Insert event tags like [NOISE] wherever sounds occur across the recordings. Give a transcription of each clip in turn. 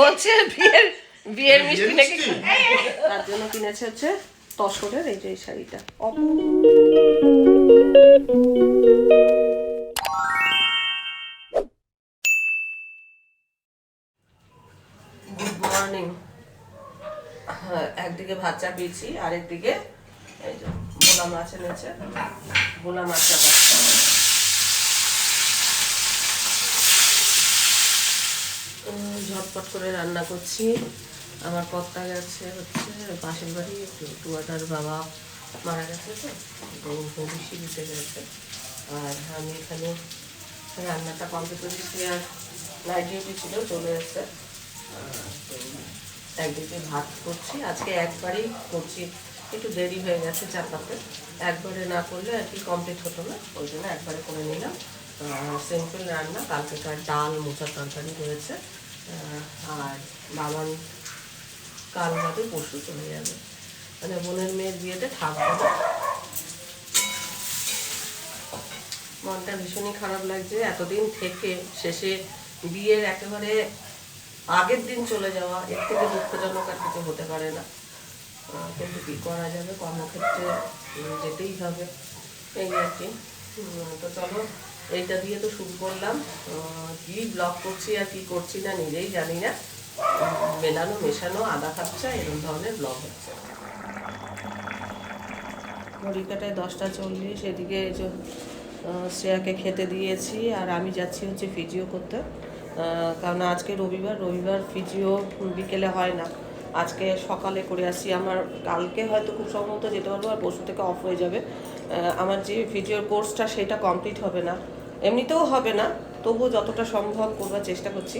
বলছে বিয়ের বিয়ের মিষ্টি নাকি তার জন্য কিনেছে হচ্ছে তসরের এই যে এই শাড়িটা। গুড মর্নিং হ্যাঁ একদিকে ভাত চাপিয়েছি আর একদিকে এই যে ভোলা মাছ এনেছে। ভোলা মাছ চাপাচ্ছি ঝটপট করে রান্না করছি। আমার কর্তা গেছে হচ্ছে পাশের বাড়ি, একটু টুয়াটার বাবা মারা গেছে তো বেশি দিতে গেছে। আর আমি এখানে রান্নাটা কমপ্লিট করেছি আর নাইট ডিউটি ছিল, চলে এসছে একদিকে ভাত করছি। আজকে একবারেই করছি, একটু দেরি হয়ে গেছে চাপাতে একবারে না করলে আর কি কমপ্লিট হতো না, ওই জন্য একবারে করে নিলাম। সিম্পল রান্না কালকেকার ডাল, মোচার তরকারি রয়েছে। আর বাবান কাল বাদে পরশু চলে যাবে। মানে বোনের মেয়ের বিয়েতে থাকবে না। মনটা ভীষণই খারাপ লাগছে। এতদিন থেকে শেষে বিয়ের একেবারে আগের দিন চলে যাওয়া, এর থেকে দুঃখজনক আর কিছু হতে পারে না। কিন্তু কি করা যাবে? কর্মক্ষেত্রে যেতেই হবে। এই আর কি তো চলো এইটা দিয়ে তো শুরু করলাম। কি ব্লগ করছি আর কি করছি না নিজেই জানি না। মেলানো, মেশানো, আদা খাচ্ছা এরকম ধরনের ব্লগ হচ্ছে। ঘড়ি দশটা চল্লিশ, এদিকে শ্রেয়াকে খেতে দিয়েছি, আর আমি যাচ্ছি হচ্ছে ফিজিও করতে। কারণ আজকে রবিবার রবিবার ফিজিও বিকেলে হয় না। আজকে সকালে করে আসি। আমার কালকে হয়তো খুব সম্ভবত যেতে পারব আর পরশু থেকে অফ হয়ে যাবে। আমার যে ফিজিওর কোর্সটা সেটা কমপ্লিট হবে না। এমনিতেও হবে না তবুও যতটা সম্ভব করবার চেষ্টা করছি।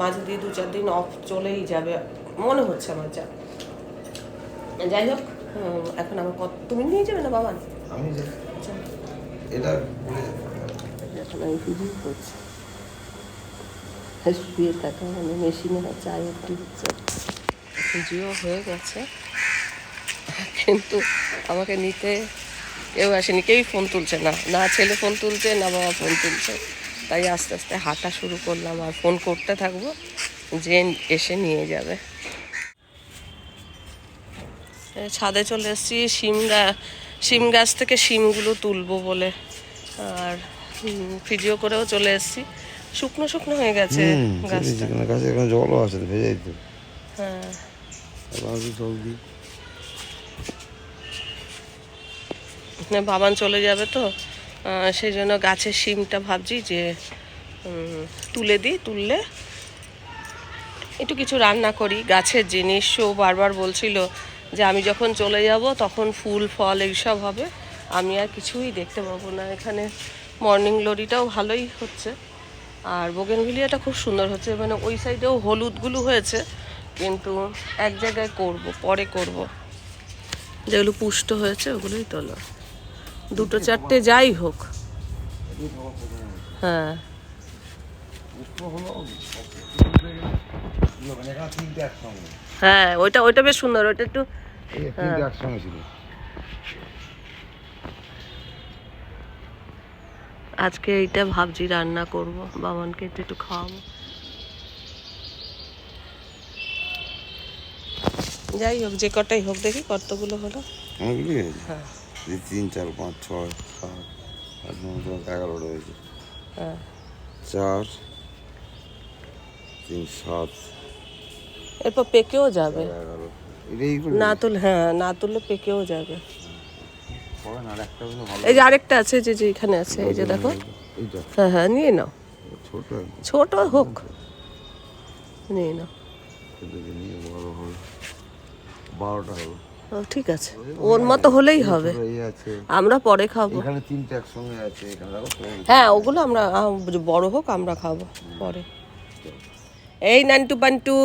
মাঝে দিয়ে দু চার দিন অফ চলেই যাবে মনে হচ্ছে আমার যা। যাই হোক এখন আমার কত তুমি নিয়ে যাবে না বাবা? আমি আচ্ছা। এটা এখন আমি ভিডিও করছি। শুয়ে থাকা মানে মেশিনে চায় একটু হচ্ছে ভিডিও হয়ে গেছে। কিন্তু আমাকে নিতে কেউ আসেনি কেউই ফোন তুলছে না। না ছেলে ফোন তুলছে না বাবা ফোন তুলছে। তাই আস্তে আস্তে হাঁটা শুরু করলাম আর ফোন করতে থাকব যে এসে নিয়ে যাবে। ছাদে চলে এসেছি শিম গাছ শিম গাছ থেকে শিমগুলো তুলবো বলে। আর ভিডিও করেও চলে এসেছি। শুকনো শুকনো হয়ে গেছে গাছটা। গাছে জলও আছে হ্যাঁ। বাবান চলে যাবে তো। সেই জন্য গাছের শিমটা ভাবছি যে তুলে দিই, তুললে একটু কিছু রান্না করি। গাছের জিনিস বারবার বলছিল যে, আমি যখন চলে যাব তখন ফুল, ফল এইসব হবে। আমি আর কিছুই দেখতে পাবো না। এখানে মর্নিং লরিটাও ভালোই হচ্ছে। আর বোগেনভিলিয়াটা খুব সুন্দর হচ্ছে। মানে ওই সাইডেও হলুদগুলো হয়েছে। কিন্তু এক জায়গায় করব, পরে করব। যেগুলো পুষ্ট হয়েছে, ওগুলোই তোলো দুটো চারটে যাই হোক। হ্যাঁ। হ্যাঁ ওইটা ওইটা বেশ সুন্দর, ওইটা একটু ছিল আজকে এইটা ভাবছি রান্না করব, বাবানকে একটু খাওয়াবো। যাই হোক যে কটাই হোক দেখি কতগুলো হলো। অনেকগুলি হয়েছে হ্যাঁ। তিন চার পাঁচ ছয় সাত আট নয় দশ এগারো রয়েছে হ্যাঁ। চার তিন সাত এরপর পেকেও যাবে। না তুল হ্যাঁ না তুললে পেকেও যাবে। আর একটা এই যে আরেকটা আছে যে যে এখানে আছে এই যে দেখো। হ্যাঁ হ্যাঁ নিয়ে নাও। ছোট। হোক। নিয়ে নাও এটাকে নিয়ে বড় হবে বারোটা হবে। ও ঠিক আছে। ওর মতো হলেই হবে। আমরা পরে খাব। এখানে তিনটে একসঙ্গে আছে এখানে হ্যাঁ ওগুলো আমরা বড় হোক আমরা খাব পরে। এই নান্টু পান্টু।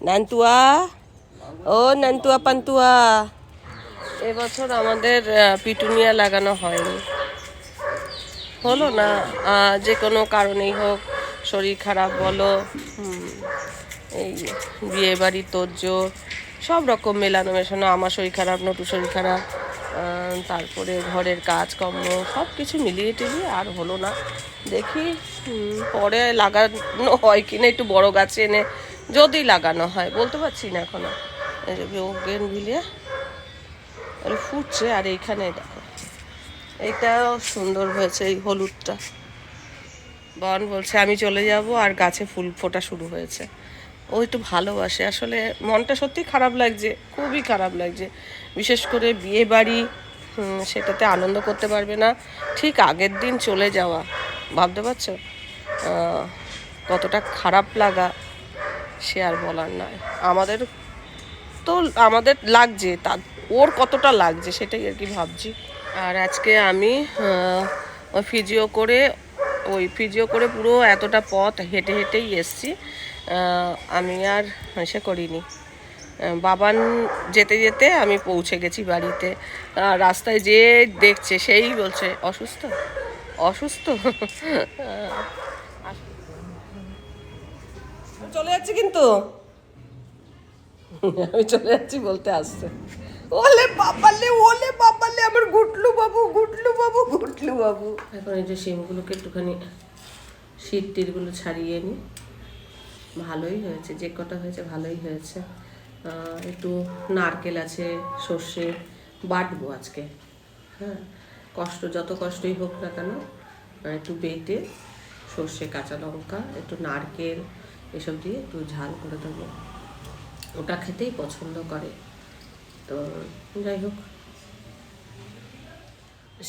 নান্টুয়া। ও নান্টুয়া পান্তুয়া এবছর আমাদের পিটুনিয়া লাগানো হয়নি। হলো না যে কোনো কারণেই হোক শরীর খারাপ বলো হুম, এই বিয়ে বাড়ি তোর সব রকম মেলানো মেশানো, আমার শরীর খারাপ নটু শরীর খারাপ তারপরে ঘরের কাজকর্ম, সব কিছু মিলিয়ে টিলিয়ে আর হলো না। দেখি পরে লাগানো হয় কিনা একটু বড় গাছে এনে যদি লাগানো হয়, বলতে পারছি না এখনও। এই যে গেন ভিলিয়ে ফুটছে, আর এইখানে দেখো এইটাও সুন্দর হয়েছে, এই হলুদটা। বন বলছে, আমি চলে যাব, আর গাছে ফুল ফোটা শুরু হয়েছে। ও একটু ভালোবাসে। আসলে মনটা সত্যি খারাপ লাগছে, খুবই খারাপ লাগছে। বিশেষ করে বিয়ে বাড়ি সেটাতে আনন্দ করতে পারবে না। ঠিক আগের দিন চলে যাওয়া, ভাবতে পারছ? কতটা খারাপ লাগা, সে আর বলার নয়। আমাদের তো, আমাদের লাগছে, তা, ওর কতটা লাগছে সেটাই আর কি ভাবছি। আর আজকে আমি ফিজিও করে, ওই ফিজিও করে পুরো এতটা পথ হেঁটে হেঁটেই এসছি। আমি আর সে করিনি। বাবান যেতে যেতে আমি পৌঁছে গেছি বাড়িতে। রাস্তায় যে দেখছে সেই বলছে, অসুস্থ? অসুস্থ? [LAUGHS] চলে যাচ্ছি কিন্তু। আমি চলে যাচ্ছি বলতে আসছে। ওলে বাবালে ওলে বাবালে, আমার গুটলু বাবু গুটলু বাবু গুটলু বাবু। এখন এই যে সিমগুলোকে একটুখানি শীত টিরগুলো ছাড়িয়ে নিই ভালোই হয়েছে, যে কটা হয়েছে ভালোই হয়েছে। একটু নারকেল আছে, সর্ষে, বাটবো আজকে। হ্যাঁ কষ্ট, যত কষ্টই হোক না কেন একটু বেটে সর্ষে, কাঁচা লঙ্কা, একটু নারকেল, এসব দিয়ে একটু ঝাল করে দেবো। ওটা খেতেই পছন্দ করে। তো যাই হোক,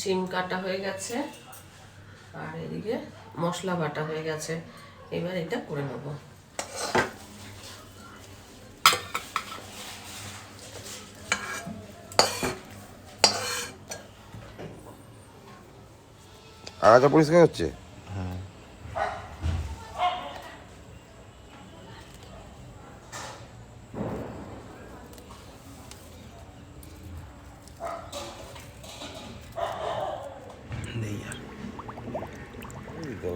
শিম কাটা হয়ে গেছে, আর এদিকে মশলা বাটা হয়ে গেছে। এবার এটা করে নেব। আগাছা পরিষ্কার হচ্ছে এই তো।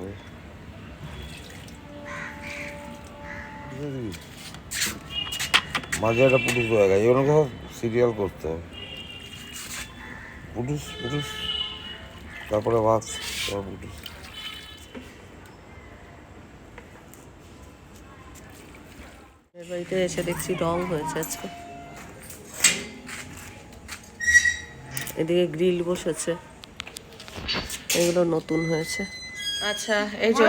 মাঝে একটা পুরুষ হয়ে গেছে এগুলো সব সিরিয়াল করতে হবে। পুরুষ পুরুষ তারপরে ভাত তারপর এর বাড়িতে এসে দেখছি রং হয়েছে আজকে। এদিকে গ্রিল বসেছে। এগুলো নতুন হয়েছে। আচ্ছা এই যে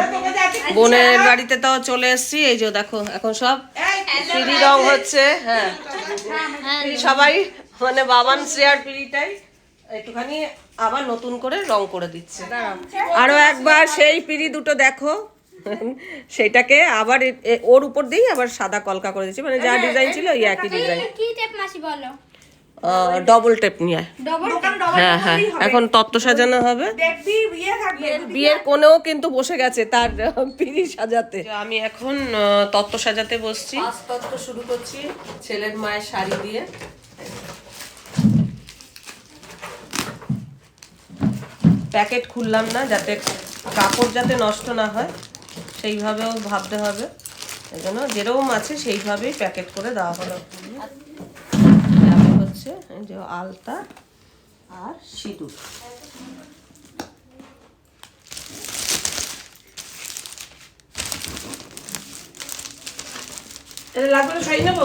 বোনের বাড়িতে তো চলে এসেছি এই যে দেখো এখন সব পিড়ি রং হচ্ছে হ্যাঁ। সবাই মানে বাবান শ্রেয়ার পিড়িটাই একটুখানি আবার নতুন করে রং করে দিচ্ছে। আরও একবার সেই পিড়ি দুটো দেখো। সেটাকে আবার ওর উপর দিয়েই আবার সাদা কলকা করে দিচ্ছি। মানে যা ডিজাইন ছিল ওই একই ডিজাইন কি টেপ মাসি বলো? ডবল টেপ নিয়ে। আয়। হ্যাঁ হ্যাঁ। এখন তত্ত্ব সাজানো হবে। দেখবি বিয়ে থাকবে। বিয়ের কোনেও কিন্তু বসে গেছে তার পিঁড়ি সাজাতে। আমি এখন তত্ত্ব সাজাতে বসছি। তত্ত্ব শুরু করছি ছেলের মায়ের শাড়ি দিয়ে। প্যাকেট খুললাম না যাতে কাপড় যাতে নষ্ট না হয় সেইভাবেও ভাবতে হবে। এই জন্য যেরকম আছে সেইভাবেই প্যাকেট করে দেওয়া হলো। হচ্ছে যে আলতা আর সিঁদুর। লাগবে নেব?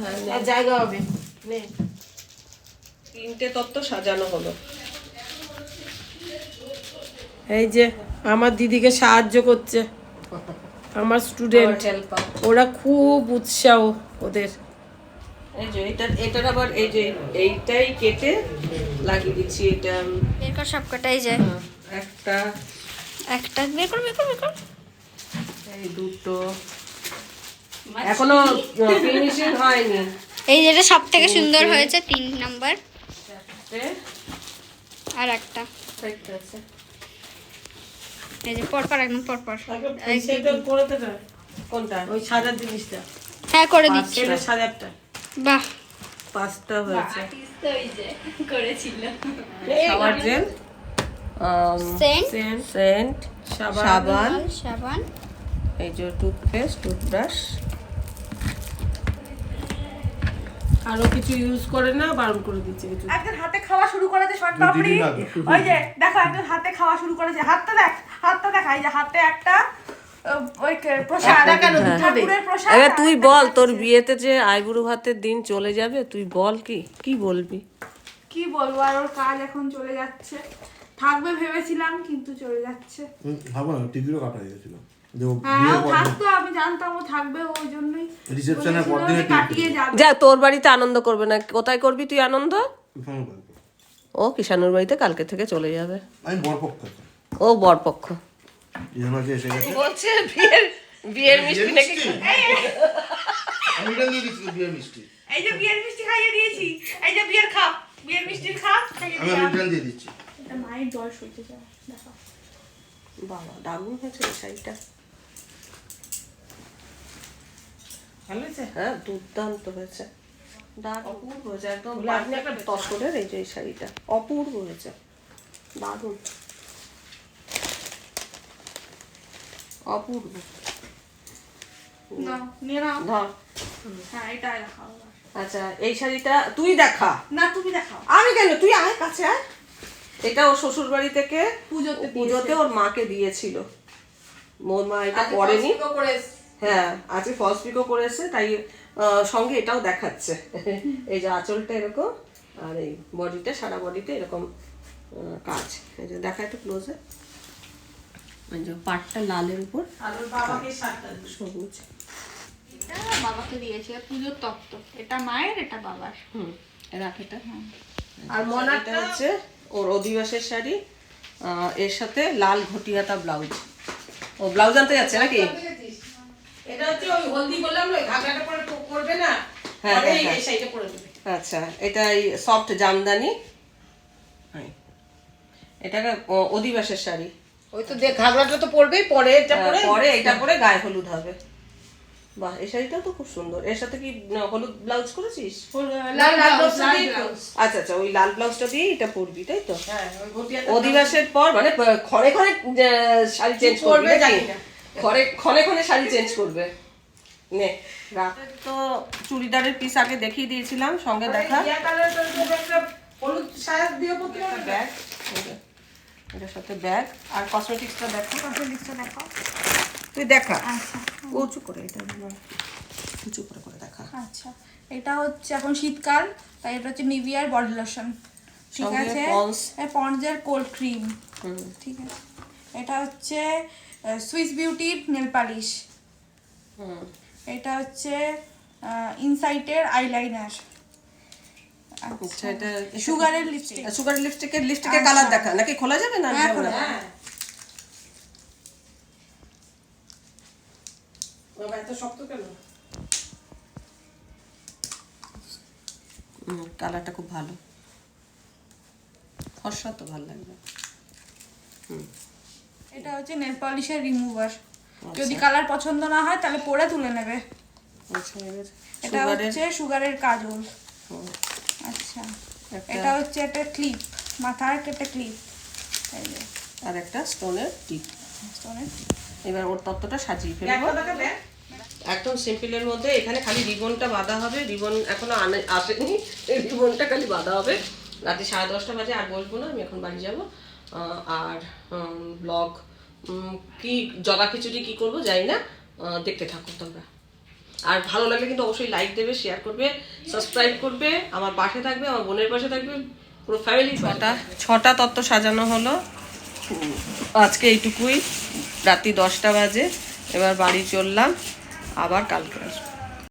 হ্যাঁ আর জায়গা হবে। নে। তিনটে তত্ত্ব সাজানো হলো। এই যে আমার দিদিকে সাহায্য করছে। আমার স্টুডেন্ট ওরা খুব উৎসাহ ওদের। এই যে এটা এটার আবার এই যে এইটাই কেটে লাগিয়ে দিচ্ছি এটা বের কর সব কটাই যায় আহ, একটা। একটা। বের কর বের কর বের কর। এই দুটো। এখনও ফিনিশিং হয়নি। এই যেটা সব থেকে সুন্দর হয়েছে তিন নাম্বার। আর একটা। এই যে পর পর একদম পর পর। এই যে- সেটা করে দেবে। কোনটা? ওই সাজার জিনিসটা। হ্যাঁ করে দিচ্ছি। এটা সাজারটা। বাহ। পাঁচটা হয়েছে। করেছিল। Shower gel scent. Scent. Scent সাবান। সাবান। সাবান এই যে টুথপেস্ট টুথব্রাশ। আরও কিছু ইউজ করে না বারণ করে দিচ্ছে কিছু। একজন হাতে খাওয়া শুরু করেছে শর্ট পাপড়ি। ওই যে দেখো একজন হাতে খাওয়া শুরু করেছে। হাতটা দেখ হাতটা দেখা। এই যে হাতে একটা এবার তুই বল তোর বিয়েতে যে আইবুড়ো ভাতের দিন চলে যাবে তুই বল কি কি বলবি? কি বলব আর ওর কাজ এখন চলে যাচ্ছে। থাকবে ভেবেছিলাম কিন্তু চলে যাচ্ছে। ভাবো না টিকিটও কাটা হয়ে হ্যাঁ যা তোর বাড়িতে আনন্দ করবে না কোথায় করবি তুই আনন্দ? ও কিষানুর বাড়িতে কালকে থেকে চলে যাবে। ও বরপক্ষ। এই জন্য যে এসে গেছে। বলছে বিয়ের বিয়ের মিষ্টি নাকি আমি এটা দিয়ে দিচ্ছি বিয়ের মিষ্টি? এই যে বিয়ের মিষ্টি খাইয়ে দিয়েছি। এই যে বিয়ের খাপ। বিয়ের মিষ্টির খাপ খাইয়ে আমি দিলাম। দিয়ে দিচ্ছি। এটা মায়ের জ্বর সইতে যায় দেখো। বাবা দারুণ হয়েছে শাড়িটা। ভালো হয়েছে? হ্যাঁ দুর্দান্ত হয়েছে। দারুণ অপূর্ব। হয়েছে একদম তসরের এই যে এই শাড়িটা। অপূর্ব হয়েছে। দারুণ। অপূর্ব। হ্যাঁ। আচ্ছা এই শাড়িটা তুই দেখা। না তুমি আমি কেন? তুই আয় কাছে আয়। এটা ওর শ্বশুর বাড়ি থেকে পুজোতে পুজোতে ওর মাকে দিয়েছিল। মোর মা এটা হ্যাঁ আজকে ফলস করেছে তাই সঙ্গে এটাও দেখাচ্ছে। এই যে আঁচলটা এরকম আর এই বডিটা সারা বডিতে এরকম কাজ। এই যে দেখা একটু ক্লোজে পাটটা লালের উপর আর ওর বাবাকে সবুজ। এটা বাবাকে দিয়েছি আর পুজোর তত্ত্ব। এটা মায়ের এটা বাবার। হুম রাখ এটা। আর হচ্ছে ওর অধিবাসের শাড়ি এর সাথে লাল ঘটিয়াতা ব্লাউজ। ও ব্লাউজ আনতে যাচ্ছে নাকি? এটা হচ্ছে ওই হলদি বললাম ওই ঘাগরাটা পরে প- না? হ্যাঁ, হ্যাঁ, এই হ্যাঁ। শাড়িটা পরে আচ্ছা এটা এই সফট জামদানি। এই। এটা ও- অধিবাসের শাড়ি। ওই তো দেখ ঘাগরাটা তো পরবেই পরে এটা হ্যাঁ, পরে পরে এটা পরে গায়ে হলুদ হবে। বাহ এই শাড়িটাও তো খুব সুন্দর। এর সাথে কি হলুদ ব্লাউজ করেছিস? লাল। আচ্ছা আচ্ছা ওই লাল ব্লাউজটা দিয়ে এটা পরবি তাই তো? হ্যাঁ অধিবাসের পর মানে ক্ষণে ক্ষণে শাড়ি চেঞ্জ করবে করবে জানি নাকি না। ক্ষণে ক্ষণে ক্ষণে শাড়ি চেঞ্জ করবে। নে রাত তো চুড়িদারের পিস আগে দেখিয়ে দিয়েছিলাম সঙ্গে দেখা। কালারের তো একটা হলুদ সায়া দিয়ে ব্যাগ এটার সাথে ব্যাগ। আর কসমেটিক্সটা দেখো। কসমেটিক্সটা দেখাও তুই দেখা। আচ্ছা। উঁচু করে এটা উঁচু করে করে দেখা। আচ্ছা। এটা হচ্ছে এখন শীতকাল তাই এটা হচ্ছে নিভিয়ার বডি লোশন ঠিক আছে। পন্ডসের কোল্ড ক্রিম হুম। ঠিক আছে? এটা হচ্ছে সুইস বিউটির নেল পালিশ হুম। এটা হচ্ছে ইনসাইটের আইলাইনার আচ্ছা এটা সুগারের লিপস্টিক সুগার লিপস্টিকের লিপস্টিকের কালার দেখা। নাকি খোলা যাবে? না হ্যাঁ, যাবে না? খোলা। বাবা এত শক্ত কেন? কালারটা খুব ভালো। ফর্সা তো ভালো লাগবে। এটা হচ্ছে নেল পলিশের রিমুভার যদি কালার পছন্দ না হয় তাহলে পরে তুলে নেবে। আচ্ছা এটা হচ্ছে সুগারের কাজল। আচ্ছা এটা হচ্ছে একটা ক্লিপ মাথার একটা ক্লিপ আর একটা স্টোনের টিপ স্টোনের এবার ওর তত্ত্বটা সাজিয়ে ফেলব। একদম সিম্পলের মধ্যে এখানে খালি রিবনটা বাঁধা হবে। রিবন এখনও আনে- আসেনি। রিবনটা খালি বাঁধা হবে। রাতে সাড়ে দশটা বাজে আর বসবো না আমি এখন বাড়ি যাব। আর ব্লগ কি জগা খিচুড়ি কি করব জানি না। দেখতে থাকো তোমরা। আর ভালো লাগলে কিন্তু অবশ্যই লাইক দেবে শেয়ার করবে সাবস্ক্রাইব করবে আমার পাশে থাকবে আমার বোনের পাশে থাকবে পুরো ফ্যামিলি ছটা ছটা তত্ত্ব সাজানো হলো। আজকে এইটুকুই। রাত্রি দশটা বাজে। এবার বাড়ি চললাম। আবার কালকে আসব।